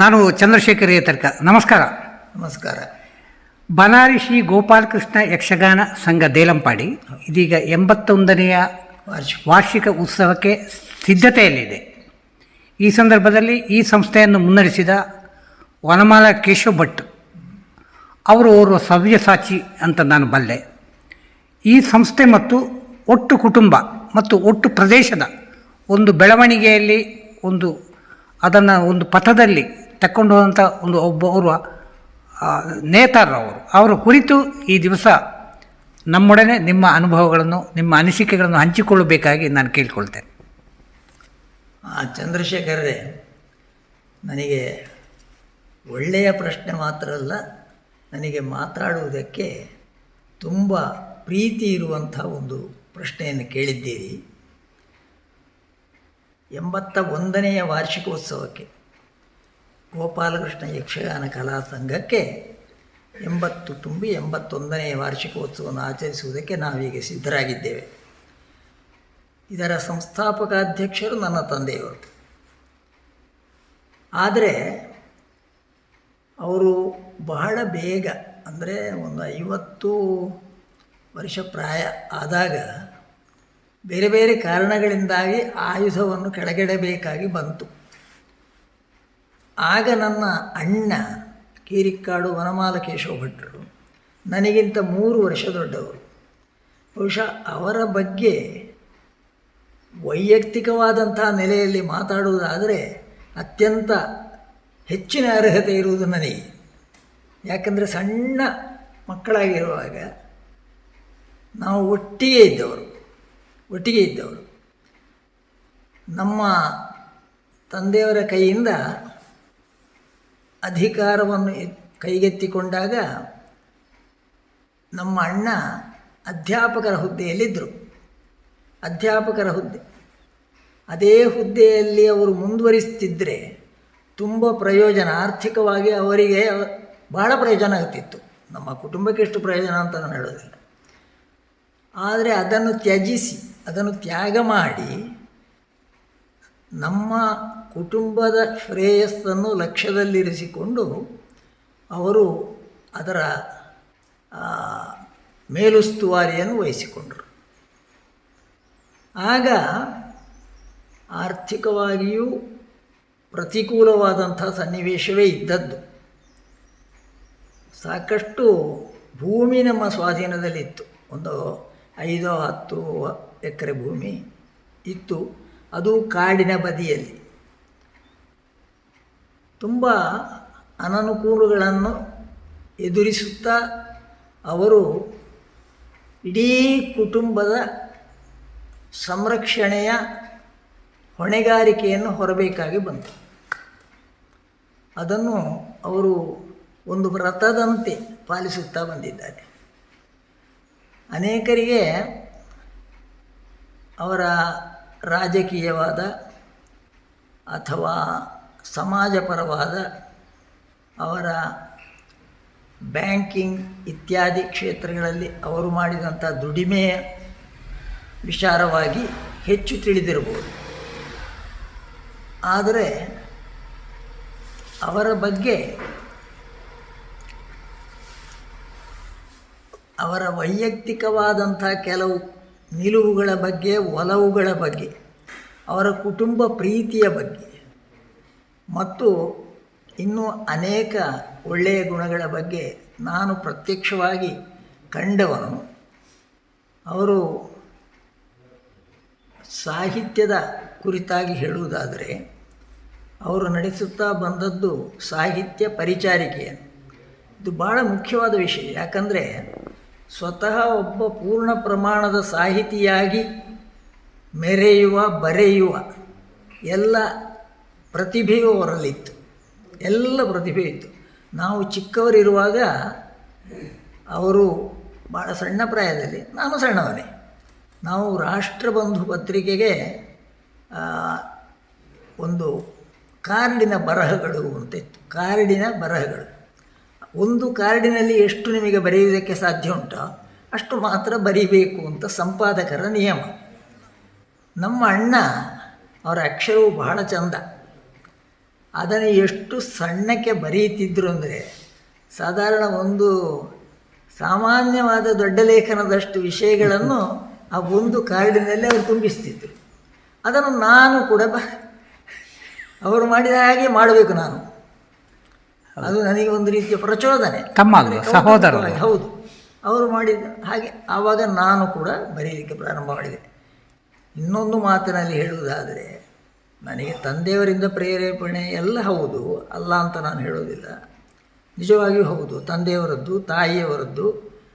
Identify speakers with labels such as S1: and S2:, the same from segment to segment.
S1: ನಾನು ಚಂದ್ರಶೇಖರ್ ಏತರ್ಕ ನಮಸ್ಕಾರ.
S2: ನಮಸ್ಕಾರ.
S1: ಬನಾರಿ ಶ್ರೀ ಗೋಪಾಲಕೃಷ್ಣ ಯಕ್ಷಗಾನ ಸಂಘ ದೇಲಂಪಾಡಿ ಇದೀಗ ಎಂಬತ್ತೊಂದನೆಯ
S2: ವಾರ್ಷಿಕ.
S1: ವಾರ್ಷಿಕ ಉತ್ಸವಕ್ಕೆ ಸಿದ್ಧತೆಯಲ್ಲಿದೆ. ಈ ಸಂದರ್ಭದಲ್ಲಿ ಈ ಸಂಸ್ಥೆಯನ್ನು ಮುನ್ನಡೆಸಿದ ವನಮಾಲ ಕೇಶವ ಭಟ್ ಅವರು ಓರ್ವ ಸವ್ಯಸಾಚಿ ಅಂತ ನಾನು ಬಲ್ಲೆ. ಈ ಸಂಸ್ಥೆ ಮತ್ತು ಒಟ್ಟು ಕುಟುಂಬ ಮತ್ತು ಒಟ್ಟು ಪ್ರದೇಶದ ಒಂದು ಬೆಳವಣಿಗೆಯಲ್ಲಿ ಒಂದು ಅದನ್ನು ಒಂದು ಪಥದಲ್ಲಿ ತಕ್ಕೊಂಡು ಹೋದಂಥ ಒಂದು ಒಬ್ಬ ಆ, ನೇತಾರರವರು. ಅವರ ಕುರಿತು ಈ ದಿವಸ ನಮ್ಮೊಡನೆ ನಿಮ್ಮ ಅನುಭವಗಳನ್ನು ನಿಮ್ಮ ಅನಿಸಿಕೆಗಳನ್ನು ಹಂಚಿಕೊಳ್ಳಬೇಕಾಗಿ ನಾನು ಕೇಳಿಕೊಳ್ತೇನೆ.
S2: ಆ ಚಂದ್ರಶೇಖರರೇ ನನಗೆ ಒಳ್ಳೆಯ ಪ್ರಶ್ನೆ ಮಾತ್ರ ಅಲ್ಲ ನನಗೆ ಮಾತಾಡುವುದಕ್ಕೆ ತುಂಬ ಪ್ರೀತಿ ಇರುವಂಥ ಒಂದು ಪ್ರಶ್ನೆಯನ್ನು ಕೇಳಿದ್ದೀರಿ. ಎಂಬತ್ತ ಒಂದನೆಯ ವಾರ್ಷಿಕೋತ್ಸವಕ್ಕೆ. ಗೋಪಾಲಕೃಷ್ಣ ಯಕ್ಷಗಾನ ಕಲಾ ಸಂಘಕ್ಕೆ ಎಂಬತ್ತು ತುಂಬಿ ಎಂಬತ್ತೊಂದನೇ ವಾರ್ಷಿಕೋತ್ಸವವನ್ನು ಆಚರಿಸುವುದಕ್ಕೆ ನಾವೀಗ ಸಿದ್ಧರಾಗಿದ್ದೇವೆ. ಇದರ ಸಂಸ್ಥಾಪಕ ಅಧ್ಯಕ್ಷರು ನನ್ನ ತಂದೆಯವರು. ಆದರೆ ಅವರು ಬಹಳ ಬೇಗ, ಅಂದರೆ ಒಂದು ಐವತ್ತು ವರ್ಷ ಪ್ರಾಯ ಆದಾಗ ಬೇರೆ ಬೇರೆ ಕಾರಣಗಳಿಂದಾಗಿ ಆಯುಧವನ್ನು ಕೆಳಗಿಡಬೇಕಾಗಿ ಬಂತು. ಆಗ ನನ್ನ ಅಣ್ಣ ಕೀರಿಕ್ಕಾಡು ವನಮಾಲ ಕೇಶವ ಭಟ್ರು, ನನಗಿಂತ ಮೂರು ವರ್ಷ ದೊಡ್ಡವರು. ಬಹುಶಃ ಅವರ ಬಗ್ಗೆ ವೈಯಕ್ತಿಕವಾದಂಥ ನೆಲೆಯಲ್ಲಿ ಮಾತಾಡುವುದಾದರೆ ಅತ್ಯಂತ ಹೆಚ್ಚಿನ ಅರ್ಹತೆ ಇರುವುದು ನನಗೆ. ಯಾಕಂದರೆ ಸಣ್ಣ ಮಕ್ಕಳಾಗಿರುವಾಗ ನಾವು ಒಟ್ಟಿಗೆ ಇದ್ದವರು ಒಟ್ಟಿಗೆ ಇದ್ದವರು. ನಮ್ಮ ತಂದೆಯವರ ಕೈಯಿಂದ ಅಧಿಕಾರವನ್ನು ಕೈಗೆತ್ತಿಕೊಂಡಾಗ ನಮ್ಮ ಅಣ್ಣ ಅಧ್ಯಾಪಕರ ಹುದ್ದೆಯಲ್ಲಿದ್ದರು. ಅಧ್ಯಾಪಕರ ಹುದ್ದೆ. ಅದೇ ಹುದ್ದೆಯಲ್ಲಿ ಅವರು ಮುಂದುವರಿಸ್ತಿದ್ದರೆ ತುಂಬ ಪ್ರಯೋಜನ, ಆರ್ಥಿಕವಾಗಿ ಅವರಿಗೆ ಬಹಳ ಪ್ರಯೋಜನ ಆಗ್ತಿತ್ತು. ನಮ್ಮ ಕುಟುಂಬಕ್ಕೆ ಎಷ್ಟು ಪ್ರಯೋಜನ ಅಂತ ನಾನು ಹೇಳೋದಿಲ್ಲ. ಆದರೆ ಅದನ್ನು ತ್ಯಜಿಸಿ, ಅದನ್ನು ತ್ಯಾಗ ಮಾಡಿ ನಮ್ಮ ಕುಟುಂಬದ ಶ್ರೇಯಸ್ಸನ್ನು ಲಕ್ಷ್ಯದಲ್ಲಿರಿಸಿಕೊಂಡು ಅವರು ಅದರ ಮೇಲುಸ್ತುವಾರಿಯನ್ನು ವಹಿಸಿಕೊಂಡರು. ಆಗ ಆರ್ಥಿಕವಾಗಿಯೂ ಪ್ರತಿಕೂಲವಾದಂಥ ಸನ್ನಿವೇಶವೇ ಇದ್ದದ್ದು. ಸಾಕಷ್ಟು ಭೂಮಿ ನಮ್ಮ ಸ್ವಾಧೀನದಲ್ಲಿತ್ತು. ಒಂದು ಐದೋ, ಹತ್ತು ಎಕರೆ ಭೂಮಿ ಇತ್ತು. ಅದು ಕಾಡಿನ ಬದಿಯಲ್ಲಿ. ತುಂಬ ಅನನುಕೂಲಗಳನ್ನು ಎದುರಿಸುತ್ತಾ ಅವರು ಇಡೀ ಕುಟುಂಬದ ಸಂರಕ್ಷಣೆಯ ಹೊಣೆಗಾರಿಕೆಯನ್ನು ಹೊರಬೇಕಾಗಿ ಬಂತು. ಅದನ್ನು ಅವರು ಒಂದು ವ್ರತದಂತೆ ಪಾಲಿಸುತ್ತಾ ಬಂದಿದ್ದಾರೆ. ಅನೇಕರಿಗೆ ಅವರ ರಾಜಕೀಯವಾದ ಅಥವಾ ಸಮಾಜಪರವಾದ ಅವರ ಬ್ಯಾಂಕಿಂಗ್ ಇತ್ಯಾದಿ ಕ್ಷೇತ್ರಗಳಲ್ಲಿ ಅವರು ಮಾಡಿದಂಥ ದುಡಿಮೆಯ ವಿಚಾರವಾಗಿ ಹೆಚ್ಚು ತಿಳಿದಿರಬಹುದು. ಆದರೆ ಅವರ ಬಗ್ಗೆ ಅವರ ವೈಯಕ್ತಿಕವಾದಂಥ ಕೆಲವು ನಿಲುವುಗಳ ಬಗ್ಗೆ, ಒಲವುಗಳ ಬಗ್ಗೆ, ಅವರ ಕುಟುಂಬ ಪ್ರೀತಿಯ ಬಗ್ಗೆ ಮತ್ತು ಇನ್ನೂ ಅನೇಕ ಒಳ್ಳೆಯ ಗುಣಗಳ ಬಗ್ಗೆ ನಾನು ಪ್ರತ್ಯಕ್ಷವಾಗಿ ಕಂಡವನು. ಅವರು ಸಾಹಿತ್ಯದ ಕುರಿತಾಗಿ ಹೇಳುವುದಾದರೆ, ಅವರು ನಡೆಸುತ್ತಾ ಬಂದದ್ದು ಸಾಹಿತ್ಯ ಪರಿಚಾರಿಕೆ. ಇದು ಭಾಳ ಮುಖ್ಯವಾದ ವಿಷಯ. ಯಾಕಂದರೆ, ಸ್ವತಃ ಒಬ್ಬ ಪೂರ್ಣ ಪ್ರಮಾಣದ ಸಾಹಿತಿಯಾಗಿ ಮೆರೆಯುವ, ಬರೆಯುವ ಎಲ್ಲ ಪ್ರತಿಭೆಯೂ ಅವರಲ್ಲಿತ್ತು. ಎಲ್ಲ ಪ್ರತಿಭೆ ಇತ್ತು. ನಾವು ಚಿಕ್ಕವರಿರುವಾಗ ಅವರು ಭಾಳ ಸಣ್ಣ ಪ್ರಾಯದಲ್ಲಿ, ನಾನು ಸಣ್ಣವನೇ. ನಾವು ರಾಷ್ಟ್ರಬಂಧು ಪತ್ರಿಕೆಗೆ ಒಂದು ಕಾರ್ಡಿನ ಬರಹಗಳು ಅಂತ ಇತ್ತು ಕಾರ್ಡಿನ ಬರಹಗಳು. ಒಂದು ಕಾರ್ಡಿನಲ್ಲಿ ಎಷ್ಟು ನಿಮಗೆ ಬರೆಯುವುದಕ್ಕೆ ಸಾಧ್ಯ ಉಂಟೋ, ಅಷ್ಟು ಮಾತ್ರ ಬರೀಬೇಕು ಅಂತ ಸಂಪಾದಕರ ನಿಯಮ. ನಮ್ಮ ಅಣ್ಣ, ಅವರ ಅಕ್ಷರವು ಬಹಳ ಚಂದ. ಅದನ್ನು ಎಷ್ಟು ಸಣ್ಣಕ್ಕೆ ಬರೆಯುತ್ತಿದ್ದರು ಅಂದರೆ ಸಾಧಾರಣ ಒಂದು ಸಾಮಾನ್ಯವಾದ ದೊಡ್ಡ ಲೇಖನದಷ್ಟು ವಿಷಯಗಳನ್ನು ಆ ಒಂದು ಕಾರ್ಡಿನಲ್ಲಿ ಅವರು ತುಂಬಿಸ್ತಿದ್ರು. ಅದನ್ನು ನಾನು ಕೂಡ ಬ ಅವರು ಮಾಡಿದ ಹಾಗೆ ಮಾಡಬೇಕು ನಾನು. ಅದು ನನಗೆ ಒಂದು ರೀತಿಯ ಪ್ರಚೋದನೆ. ಸಹೋದರ ಹೌದು. ಅವರು ಮಾಡಿದ ಹಾಗೆ ಆವಾಗ ನಾನು ಕೂಡ ಬರೀಲಿಕ್ಕೆ ಪ್ರಾರಂಭ ಮಾಡಿದೆ. ಇನ್ನೊಂದು ಮಾತಿನಲ್ಲಿ ಹೇಳುವುದಾದರೆ ನನಗೆ ತಂದೆಯವರಿಂದ ಪ್ರೇರೇಪಣೆ ಎಲ್ಲ ಹೌದು, ಅಲ್ಲ ಅಂತ ನಾನು ಹೇಳೋದಿಲ್ಲ ನಿಜವಾಗಿಯೂ ಹೌದು, ತಂದೆಯವರದ್ದು, ತಾಯಿಯವರದ್ದು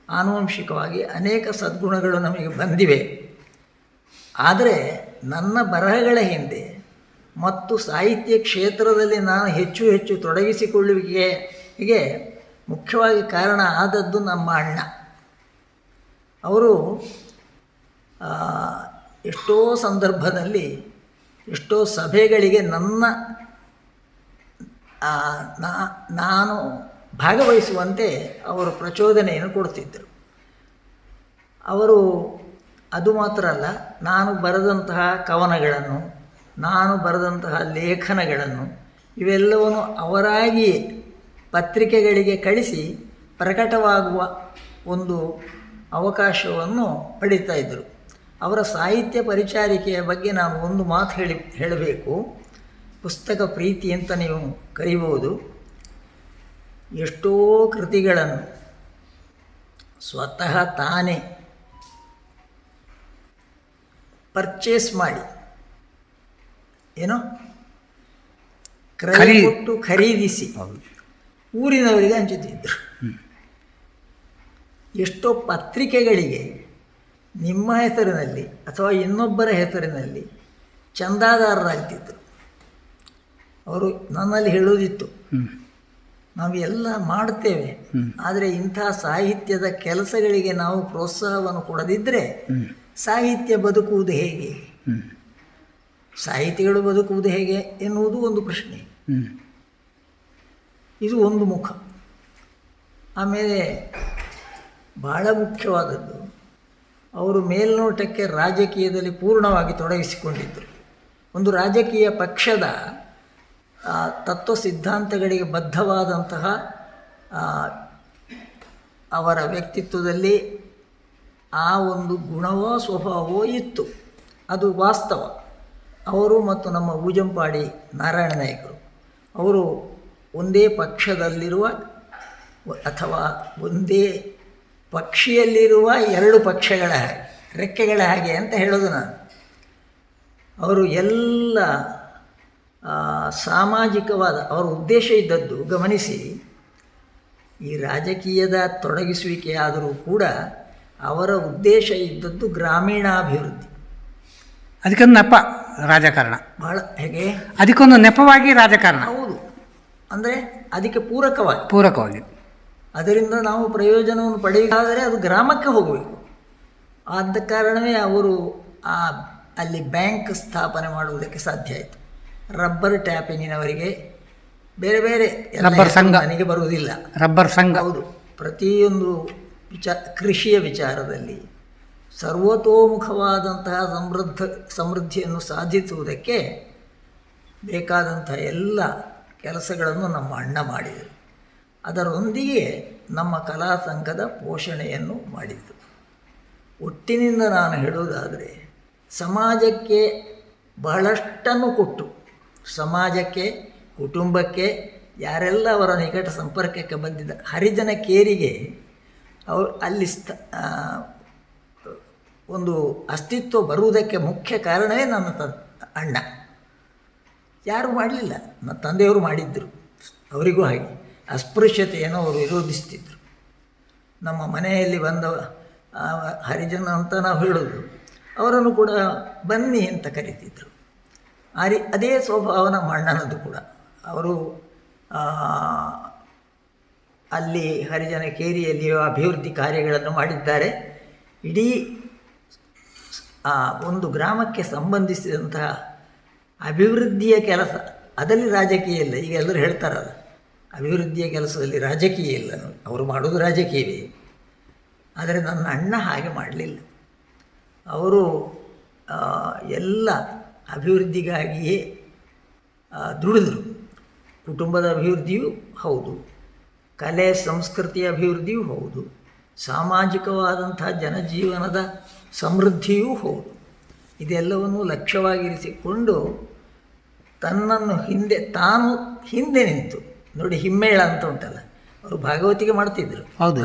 S2: ಆನುವಂಶಿಕವಾಗಿ ಅನೇಕ ಸದ್ಗುಣಗಳು ನಮಗೆ ಬಂದಿವೆ. ಆದರೆ ನನ್ನ ಬರಹಗಳ ಹಿಂದೆ ಮತ್ತು ಸಾಹಿತ್ಯ ಕ್ಷೇತ್ರದಲ್ಲಿ ನಾನು ಹೆಚ್ಚು ಹೆಚ್ಚು ತೊಡಗಿಸಿಕೊಳ್ಳುವಿಕೆಗೆ ಮುಖ್ಯವಾಗಿ ಕಾರಣ ಆದದ್ದು ನಮ್ಮ ಅಣ್ಣ. ಅವರು ಎಷ್ಟೋ ಸಂದರ್ಭದಲ್ಲಿ ಎಷ್ಟೋ ಸಭೆಗಳಿಗೆ ನನ್ನ ನಾನು ಭಾಗವಹಿಸುವಂತೆ ಅವರು ಪ್ರಚೋದನೆಯನ್ನು ಕೊಡ್ತಿದ್ದರು. ಅವರು, ಅದು ಮಾತ್ರ ಅಲ್ಲ, ನಾನು ಬರೆದಂತಹ ಕವನಗಳನ್ನು, ನಾನು ಬರೆದಂತಹ ಲೇಖನಗಳನ್ನು, ಇವೆಲ್ಲವನ್ನು ಅವರಾಗಿಯೇ ಪತ್ರಿಕೆಗಳಿಗೆ ಕಳಿಸಿ ಪ್ರಕಟವಾಗುವ ಒಂದು ಅವಕಾಶವನ್ನು ಪಡೀತಾ ಇದ್ದರು. ಅವರ ಸಾಹಿತ್ಯ ಪರಿಚಾರಿಕೆಯ ಬಗ್ಗೆ ನಾನು ಒಂದು ಮಾತು ಹೇಳಿ ಹೇಳಬೇಕು. ಪುಸ್ತಕ ಪ್ರೀತಿ ಅಂತ ನೀವು ಕರಿಬೋದು ಎಷ್ಟೋ ಕೃತಿಗಳನ್ನು ಸ್ವತಃ ತಾನೇ ಪರ್ಚೇಸ್ ಮಾಡಿ. ಏನೋ? ಕ್ರಯ ಕೊಟ್ಟು ಖರೀದಿಸಿ. ಊರಿನವರಿಗೆ ಹಂಚುತ್ತಿದ್ದರು ಎಷ್ಟೋ ಪತ್ರಿಕೆಗಳಿಗೆ ನಿಮ್ಮ ಹೆಸರಿನಲ್ಲಿ ಅಥವಾ ಇನ್ನೊಬ್ಬರ ಹೆಸರಿನಲ್ಲಿ ಚಂದಾದಾರರಾಗ್ತಿದ್ದರು ಅವರು ನನ್ನಲ್ಲಿ ಹೇಳುವುದಿತ್ತು ನಾವು ಎಲ್ಲ ಮಾಡ್ತೇವೆ. ಆದರೆ ಇಂಥ ಸಾಹಿತ್ಯದ ಕೆಲಸಗಳಿಗೆ ನಾವು ಪ್ರೋತ್ಸಾಹವನ್ನು ಕೊಡದಿದ್ದರೆ ಸಾಹಿತ್ಯ ಬದುಕುವುದು ಹೇಗೆ? ಸಾಹಿತಿಗಳು ಬದುಕುವುದು ಹೇಗೆ ಎನ್ನುವುದು ಒಂದು ಪ್ರಶ್ನೆ. ಇದು ಒಂದು ಮುಖ. ಆಮೇಲೆ ಬಹಳ ಮುಖ್ಯವಾದದ್ದು ಅವರು ಮೇಲ್ನೋಟಕ್ಕೆ ರಾಜಕೀಯದಲ್ಲಿ ಪೂರ್ಣವಾಗಿ ತೊಡಗಿಸಿಕೊಂಡಿದ್ದರು. ಒಂದು ರಾಜಕೀಯ ಪಕ್ಷದ ತತ್ವ ಸಿದ್ಧಾಂತಗಳಿಗೆ ಬದ್ಧವಾದಂತಹ ಅವರ ವ್ಯಕ್ತಿತ್ವದಲ್ಲಿ ಆ ಒಂದು ಗುಣವೋ ಸ್ವಭಾವವೋ ಇತ್ತು. ಅದು ವಾಸ್ತವ. ಅವರು ಮತ್ತು ನಮ್ಮ ಊಜಂಪಾಡಿ ನಾರಾಯಣ ನಾಯಕರು, ಅವರು ಒಂದೇ ಪಕ್ಷದಲ್ಲಿರುವ ಅಥವಾ ಒಂದೇ ಪಕ್ಷಿಯಲ್ಲಿರುವ ಎರಡು ಪಕ್ಷಗಳ ಹಾಗೆ ರೆಕ್ಕೆಗಳ ಹಾಗೆ ಅಂತ ಹೇಳೋದು ನಾನು. ಅವರು ಎಲ್ಲ ಸಾಮಾಜಿಕವಾದ ಅವರ ಉದ್ದೇಶ ಇದ್ದದ್ದು ಗಮನಿಸಿ ಈ ರಾಜಕೀಯದ ತೊಡಗಿಸುವಿಕೆ ಆದರೂ ಕೂಡ ಅವರ ಉದ್ದೇಶ ಇದ್ದದ್ದು ಗ್ರಾಮೀಣಾಭಿವೃದ್ಧಿ.
S1: ಅದಕ್ಕೊಂದು ನೆಪ ರಾಜಕಾರಣ.
S2: ಬಹಳ ಹೇಗೆ?
S1: ಅದಕ್ಕೊಂದು ನೆಪವಾಗಿ ರಾಜಕಾರಣ.
S2: ಹೌದು. ಅಂದರೆ ಅದಕ್ಕೆ ಪೂರಕವಾಗಿ.
S1: ಪೂರಕವಾಗಿ.
S2: ಅದರಿಂದ ನಾವು ಪ್ರಯೋಜನವನ್ನು ಪಡೆಯಬೇಕಾದರೆ ಅದು ಗ್ರಾಮಕ್ಕೆ ಹೋಗಬೇಕು. ಆದ ಕಾರಣವೇ ಅವರು ಆ ಅಲ್ಲಿ ಬ್ಯಾಂಕ್ ಸ್ಥಾಪನೆ ಮಾಡುವುದಕ್ಕೆ ಸಾಧ್ಯ ಆಯಿತು. ರಬ್ಬರ್ ಟ್ಯಾಪಿಂಗಿನವರಿಗೆ ಬೇರೆ ಬೇರೆ
S1: ರಬ್ಬರ್ ಸಂಘ.
S2: ನನಗೆ ಬರುವುದಿಲ್ಲ.
S1: ರಬ್ಬರ್ ಸಂಘ.
S2: ಹೌದು. ಪ್ರತಿಯೊಂದು ವಿಚಾರ ಕೃಷಿಯ ವಿಚಾರದಲ್ಲಿ ಸರ್ವತೋಮುಖವಾದಂತಹ ಸಮೃದ್ಧ ಸಮೃದ್ಧಿಯನ್ನು ಸಾಧಿಸುವುದಕ್ಕೆ ಬೇಕಾದಂತಹ ಎಲ್ಲ ಕೆಲಸಗಳನ್ನು ನಮ್ಮ ಅಣ್ಣ ಮಾಡಿದರು. ಅದರೊಂದಿಗೆ ನಮ್ಮ ಕಲಾ ಸಂಘದ ಪೋಷಣೆಯನ್ನು ಮಾಡಿತು ಒಟ್ಟಿನಿಂದ ನಾನು ಹೇಳುವುದಾದರೆ, ಸಮಾಜಕ್ಕೆ ಬಹಳಷ್ಟನ್ನು ಕೊಟ್ಟು, ಸಮಾಜಕ್ಕೆ, ಕುಟುಂಬಕ್ಕೆ ಯಾರೆಲ್ಲ ಅವರ ನಿಕಟ ಸಂಪರ್ಕಕ್ಕೆ ಬಂದಿದ್ದ ಹರಿಜನ ಕೇರಿಗೆ ಅವರು ಅಲ್ಲಿ ಸ್ಥ ಒಂದು ಅಸ್ತಿತ್ವ ಬರುವುದಕ್ಕೆ ಮುಖ್ಯ ಕಾರಣವೇ ನನ್ನ ತ, ಅಣ್ಣ. ಯಾರು ಮಾಡಲಿಲ್ಲ. ನನ್ನ ತಂದೆಯವರು ಮಾಡಿದ್ದರು ಅವರಿಗೂ ಹಾಗೆ. ಅಸ್ಪೃಶ್ಯತೆಯನ್ನು ಅವರು ವಿರೋಧಿಸ್ತಿದ್ರು. ನಮ್ಮ ಮನೆಯಲ್ಲಿ ಬಂದ ಹರಿಜನ ಅಂತ ನಾವು ಹೇಳೋದು, ಅವರನ್ನು ಕೂಡ ಬನ್ನಿ ಅಂತ ಕರೀತಿದ್ರು. ಆ ರೀ ಅದೇ ಸ್ವಭಾವ ನಮ್ಮ ಅಣ್ಣನದ್ದು ಕೂಡ. ಅವರು ಅಲ್ಲಿ ಹರಿಜನ ಕೇರಿಯಲ್ಲಿಯೂ ಅಭಿವೃದ್ಧಿ ಕಾರ್ಯಗಳನ್ನು ಮಾಡಿದ್ದಾರೆ. ಇಡೀ ಆ ಒಂದು ಗ್ರಾಮಕ್ಕೆ ಸಂಬಂಧಿಸಿದಂತಹ ಅಭಿವೃದ್ಧಿಯ ಕೆಲಸ, ಅದರಲ್ಲಿ ರಾಜಕೀಯ ಇಲ್ಲ, ಈಗ ಎಲ್ಲರೂ ಹೇಳ್ತಾರಲ್ಲ. ಅಭಿವೃದ್ಧಿಯ ಕೆಲಸದಲ್ಲಿ ರಾಜಕೀಯ ಇಲ್ಲ ಅವರು ಮಾಡೋದು ರಾಜಕೀಯವೇ. ಆದರೆ ನನ್ನ ಅಣ್ಣ ಹಾಗೆ ಮಾಡಲಿಲ್ಲ. ಅವರು ಎಲ್ಲ ಅಭಿವೃದ್ಧಿಗಾಗಿಯೇ ದುಡಿದರು. ಕುಟುಂಬದ ಅಭಿವೃದ್ಧಿಯೂ ಹೌದು. ಕಲೆ ಸಂಸ್ಕೃತಿಯ ಅಭಿವೃದ್ಧಿಯೂ ಹೌದು. ಸಾಮಾಜಿಕವಾದಂಥ ಜನಜೀವನದ ಸಮೃದ್ಧಿಯೂ ಹೌದು. ಇದೆಲ್ಲವನ್ನು ಲಕ್ಷ್ಯವಾಗಿರಿಸಿಕೊಂಡು ತನ್ನನ್ನು ಹಿಂದೆ, ತಾನು ಹಿಂದೆ ನಿಂತು ನೋಡಿ ಹಿಮ್ಮೇಳ ಅಂತ ಉಂಟಲ್ಲ ಅವರು ಭಾಗವತಿಗೆ ಮಾಡ್ತಿದ್ರು
S1: ಹೌದು.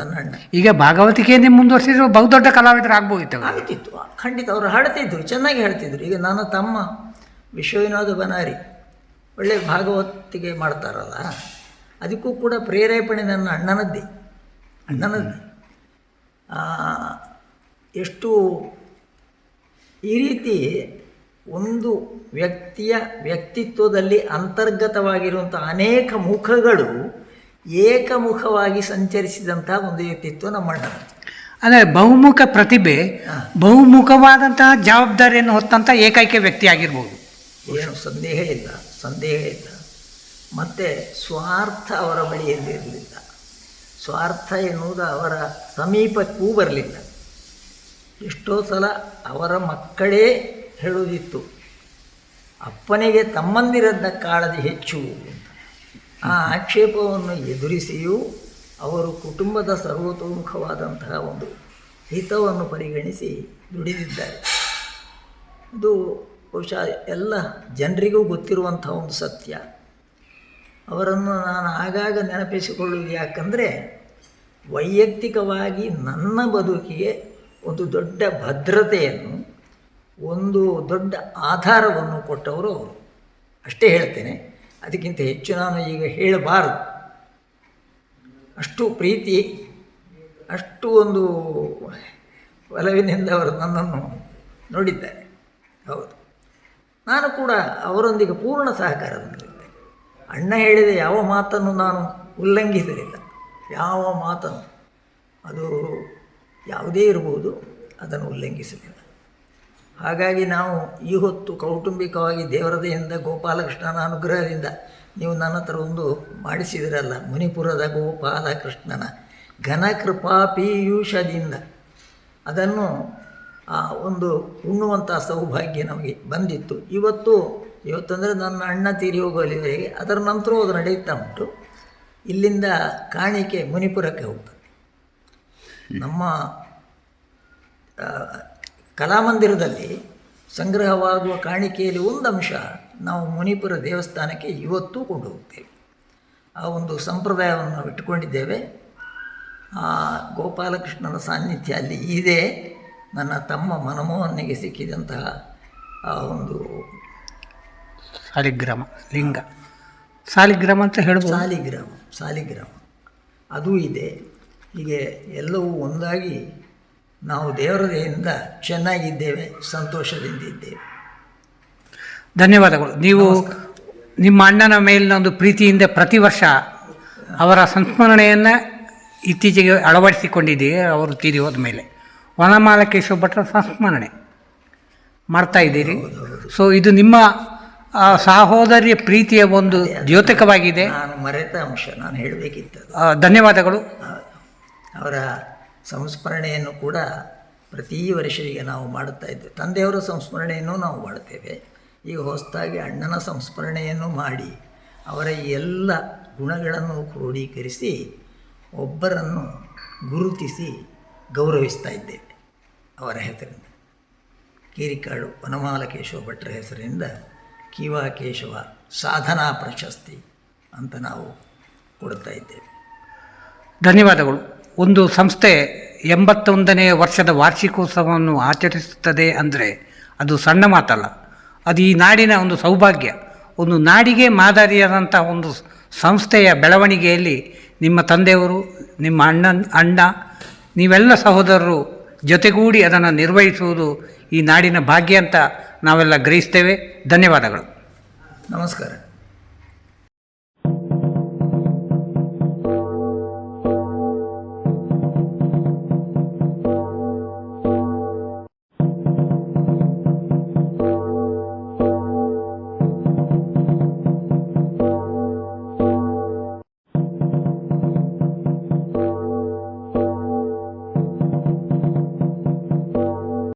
S1: ಈಗ ಭಾಗವತಿಕೆಯನ್ನೇ ಮುಂದುವರಿಸಿದ್ರು ಬಹುದೊಡ್ಡ ಕಲಾವಿದರು ಆಗ್ಬೋದಿತ್ತು
S2: ಆಗ್ತಿತ್ತು. ಖಂಡಿತ ಅವರು ಹಾಡ್ತಿದ್ರು ಚೆನ್ನಾಗಿ ಹೇಳ್ತಿದ್ರು ಈಗ ನನ್ನ ತಮ್ಮ ವಿಶ್ವವಿನೋದ ಬನಾರಿ ಒಳ್ಳೆ ಭಾಗವತಿಗೆ ಮಾಡ್ತಾರಲ್ಲ ಅದಕ್ಕೂ ಕೂಡ ಪ್ರೇರೇಪಣೆ ನನ್ನ ಅಣ್ಣನದ್ದೇ. ಅಣ್ಣನದ್ದೇ. ಎಷ್ಟು ಈ ರೀತಿ ಒಂದು ವ್ಯಕ್ತಿಯ ವ್ಯಕ್ತಿತ್ವದಲ್ಲಿ ಅಂತರ್ಗತವಾಗಿರುವಂಥ ಅನೇಕ ಮುಖಗಳು ಏಕಮುಖವಾಗಿ ಸಂಚರಿಸಿದಂತಹ ಒಂದು ವ್ಯಕ್ತಿತ್ವ ನಮ್ಮಣ್ಣ
S1: ಅಂದರೆ ಬಹುಮುಖ ಪ್ರತಿಭೆ ಬಹುಮುಖವಾದಂತಹ ಜವಾಬ್ದಾರಿಯನ್ನು ಹೊತ್ತಂಥ ಏಕೈಕ ವ್ಯಕ್ತಿ ಆಗಿರ್ಬೋದು.
S2: ಏನು ಸಂದೇಹ ಇಲ್ಲ ಸಂದೇಹ ಇಲ್ಲ. ಮತ್ತು ಸ್ವಾರ್ಥ ಅವರ ಬಳಿಯಲ್ಲಿ ಇರಲಿಲ್ಲ. ಸ್ವಾರ್ಥ ಎನ್ನುವುದು ಅವರ ಸಮೀಪಕ್ಕೂ ಬರಲಿಲ್ಲ. ಎಷ್ಟೋ ಸಲ ಅವರ ಮಕ್ಕಳೇ ಹೇಳುವುದಿತ್ತು. ಅಪ್ಪನಿಗೆ ತಮ್ಮಂದಿರದ್ದ ಕಾಳಜಿ ಹೆಚ್ಚು. ಆ ಆಕ್ಷೇಪವನ್ನು ಎದುರಿಸಿಯೂ ಅವರು ಕುಟುಂಬದ ಸರ್ವತೋಮುಖವಾದಂತಹ ಒಂದು ಹಿತವನ್ನು ಪರಿಗಣಿಸಿ ದುಡಿದಿದ್ದಾರೆ. ಇದು ಬಹುಶಃ ಎಲ್ಲ ಜನರಿಗೂ ಗೊತ್ತಿರುವಂಥ ಒಂದು ಸತ್ಯ. ಅವರನ್ನು ನಾನು ಆಗಾಗ ನೆನಪಿಸಿಕೊಳ್ಳುವುದು ಯಾಕಂದರೆ, ವೈಯಕ್ತಿಕವಾಗಿ ನನ್ನ ಬದುಕಿಗೆ ಒಂದು ದೊಡ್ಡ ಭದ್ರತೆಯನ್ನು ಒಂದು ದೊಡ್ಡ ಆಧಾರವನ್ನು ಕೊಟ್ಟವರು ಅವರು. ಅಷ್ಟೇ ಹೇಳ್ತೇನೆ. ಅದಕ್ಕಿಂತ ಹೆಚ್ಚು ನಾನು ಈಗ ಹೇಳಬಾರದು. ಅಷ್ಟು ಪ್ರೀತಿ, ಅಷ್ಟು ಒಂದು ಒಲವಿನಿಂದ ಅವರು ನನ್ನನ್ನು ನೋಡಿದ್ದಾರೆ. ಹೌದು. ನಾನು ಕೂಡ ಅವರೊಂದಿಗೆ ಪೂರ್ಣ ಸಹಕಾರದಲ್ಲಿದ್ದೆ ಅಣ್ಣ ಹೇಳಿದ ಯಾವ ಮಾತನ್ನು ನಾನು ಉಲ್ಲಂಘಿಸಲಿಲ್ಲ. ಯಾವ ಮಾತನ್ನು. ಅದು ಯಾವುದೇ ಇರ್ಬೋದು, ಅದನ್ನು ಉಲ್ಲಂಘಿಸಲಿಲ್ಲ. ಹಾಗಾಗಿ ನಾವು ಈ ಹೊತ್ತು ಕೌಟುಂಬಿಕವಾಗಿ ದೇವರದೆಯಿಂದ ಗೋಪಾಲಕೃಷ್ಣನ ಅನುಗ್ರಹದಿಂದ ನೀವು ನನ್ನ ಹತ್ರ ಒಂದು ಮಾಡಿಸಿದಿರಲ್ಲ ಮುನಿಪುರದ ಗೋಪಾಲಕೃಷ್ಣನ ಘನಕೃಪಾ ಪೀಯೂಷದಿಂದ. ಅದನ್ನು ಆ ಒಂದು ಉಣ್ಣುವಂಥ ಸೌಭಾಗ್ಯ ನಮಗೆ ಬಂದಿತ್ತು. ಇವತ್ತು ಇವತ್ತಂದರೆ ನನ್ನ ಅಣ್ಣ ತೀರಿ ಹೋಗುವಲ್ಲಿವರೆಗೆ ಅದರ ನಂತರ ಅದು ನಡೆಯುತ್ತಾ ಉಂಟು. ಇಲ್ಲಿಂದ ಕಾಣಿಕೆ ಮುನಿಪುರಕ್ಕೆ ಹೋಗ್ತದೆ. ನಮ್ಮ ಕಲಾಮಂದಿರದಲ್ಲಿ ಸಂಗ್ರಹವಾಗುವ ಕಾಣಿಕೆಯಲ್ಲಿ ಒಂದು ಅಂಶ ನಾವು ಮುನಿಪುರ ದೇವಸ್ಥಾನಕ್ಕೆ ಇವತ್ತೂ ಕೊಂಡು ಹೋಗ್ತೇವೆ ಆ ಒಂದು ಸಂಪ್ರದಾಯವನ್ನು ನಾವು ಇಟ್ಟುಕೊಂಡಿದ್ದೇವೆ. ಆ ಗೋಪಾಲಕೃಷ್ಣನ ಸಾನ್ನಿಧ್ಯ ಅಲ್ಲಿ ಇದೆ. ನನ್ನ ತಮ್ಮ ಮನಮೋಹನಿಗೆ ಸಿಕ್ಕಿದಂತಹ ಆ ಒಂದು
S1: ಸಾಲಿಗ್ರಾಮ ಲಿಂಗ. ಸಾಲಿಗ್ರಾಮ ಅಂತ ಹೇಳ್ಬೋದು?
S2: ಸಾಲಿಗ್ರಾಮ ಸಾಲಿಗ್ರಾಮ. ಅದೂ ಇದೆ. ಹೀಗೆ ಎಲ್ಲವೂ ಒಂದಾಗಿ ನಾವು ದೇವರ ದೇಹದಿಂದ ಚೆನ್ನಾಗಿದ್ದೇವೆ ಸಂತೋಷದಿಂದ ಇದ್ದೇವೆ.
S1: ಧನ್ಯವಾದಗಳು. ನೀವು ನಿಮ್ಮ ಅಣ್ಣನ ಮೇಲಿನ ಒಂದು ಪ್ರೀತಿಯಿಂದ ಪ್ರತಿ ವರ್ಷ ಅವರ ಸಂಸ್ಮರಣೆಯನ್ನು ಇತ್ತೀಚೆಗೆ ಅಳವಡಿಸಿಕೊಂಡಿದ್ದೀರಿ ಅವರು ತೀರಿ ಹೋದ ಮೇಲೆ. ವನಮಾಲಕೇಶ್ವರ ಭಟ್ರ ಸಂಸ್ಮರಣೆ ಮಾಡ್ತಾ ಇದ್ದೀರಿ. ಸೊ ಇದು ನಿಮ್ಮ ಸಹೋದರಿಯ ಪ್ರೀತಿಯ ಒಂದು ದ್ಯೋತಕವಾಗಿದೆ.
S2: ನಾನು ಮರೆತ ಅಂಶ ನಾನು ಹೇಳಬೇಕಿತ್ತು
S1: ಧನ್ಯವಾದಗಳು.
S2: ಅವರ ಸಂಸ್ಮರಣೆಯನ್ನು ಕೂಡ ಪ್ರತಿ ವರ್ಷ ಈಗ ನಾವು ಮಾಡುತ್ತಾ ಇದ್ದೇವೆ. ತಂದೆಯವರ ಸಂಸ್ಮರಣೆಯನ್ನು ನಾವು ಮಾಡುತ್ತೇವೆ. ಈಗ ಹೊಸದಾಗಿ ಅಣ್ಣನ ಸಂಸ್ಮರಣೆಯನ್ನು ಮಾಡಿ ಅವರ ಎಲ್ಲ ಗುಣಗಳನ್ನು ಕ್ರೋಢೀಕರಿಸಿ ಒಬ್ಬರನ್ನು ಗುರುತಿಸಿ ಗೌರವಿಸ್ತಾ ಇದ್ದೇವೆ. ಅವರ ಹೆಸರಿಂದ. ವನಮಾಲ ಕೇಶವ ಭಟ್ರ ಹೆಸರಿಂದ ಕಿವಾ ಕೇಶವ ಸಾಧನಾ ಪ್ರಶಸ್ತಿ ಅಂತ ನಾವು ಕೊಡ್ತಾ ಇದ್ದೇವೆ.
S1: ಧನ್ಯವಾದಗಳು. ಒಂದು ಸಂಸ್ಥೆ ಎಂಬತ್ತೊಂದನೇ ವರ್ಷದ ವಾರ್ಷಿಕೋತ್ಸವವನ್ನು ಆಚರಿಸುತ್ತದೆ ಅಂದರೆ ಅದು ಸಣ್ಣ ಮಾತಲ್ಲ. ಅದು ಈ ನಾಡಿನ ಒಂದು ಸೌಭಾಗ್ಯ. ಒಂದು ನಾಡಿಗೆ ಮಾದರಿಯಾದಂಥ ಒಂದು ಸಂಸ್ಥೆಯ ಬೆಳವಣಿಗೆಯಲ್ಲಿ ನಿಮ್ಮ ತಂದೆಯವರು, ನಿಮ್ಮ ಅಣ್ಣನ, ಅಣ್ಣ, ನೀವೆಲ್ಲ ಸಹೋದರರು ಜೊತೆಗೂಡಿ ಅದನ್ನು ನಿರ್ವಹಿಸುವುದು ಈ ನಾಡಿನ ಭಾಗ್ಯ ಅಂತ ನಾವೆಲ್ಲ ಗ್ರಹಿಸ್ತೇವೆ. ಧನ್ಯವಾದಗಳು.
S2: ನಮಸ್ಕಾರ.